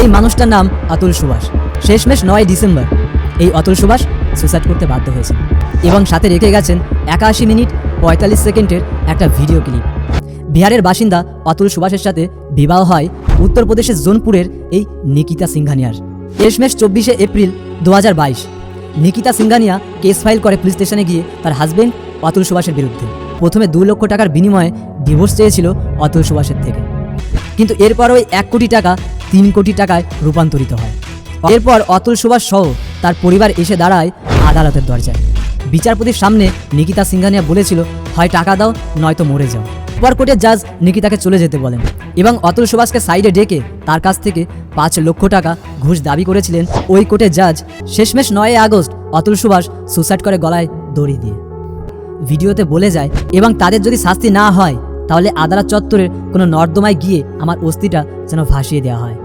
এই মানুষটার নাম অতুল সুভাষ। শেষমেশ নয় ডিসেম্বর এই অতুল সুভাষ সুসাইড করতে বাধ্য হয়েছে এবং সাথে রেখে গেছেন একাশি মিনিট পঁয়তাল্লিশ সেকেন্ডের একটা ভিডিও ক্লিপ। বিহারের বাসিন্দা অতুল সুভাষের সাথে বিবাহ হয় উত্তরপ্রদেশের জোনপুরের এই নিকিতা সিংঘানিয়ার শেষমেশ চব্বিশে এপ্রিল দু নিকিতা সিংঘানিয়া কেস ফাইল করে পুলিশ স্টেশনে গিয়ে তার হাজবেন্ড অতুল সুভাষের বিরুদ্ধে। প্রথমে দু লক্ষ টাকার বিনিময়ে ডিভোর্স চেয়েছিল অতুল সুভাষের থেকে। কিন্তু এরপর ওই এক কোটি টাকা তিন কোটি টাকায় রূপান্তরিত হয়। এরপর অতুল সুভাষ সহ তার পরিবার এসে দাঁড়ায় আদালতের দরজায়। বিচারপতির সামনে নিকিতা সিংঘানিয়া বলেছিল, হয় টাকা দাও, নয়তো মরে যাও। পর কোর্টের জাজ নিকিতাকে চলে যেতে বলেন এবং অতুল সুভাষকে সাইডে ডেকে তার কাছ থেকে পাঁচ লক্ষ টাকা ঘুষ দাবি করেছিলেন ওই কোর্টের জাজ। শেষমেশ নয় আগস্ট অতুল সুভাষ সুসাইড করে গলায় দড়ি দিয়ে। ভিডিওতে বলে যায়, এবং তাদের যদি শাস্তি না হয় তাহলে আদালত চত্বরের কোনো নর্দমায় গিয়ে আমার অস্থিটা যেন ভাসিয়ে দেওয়া হয়।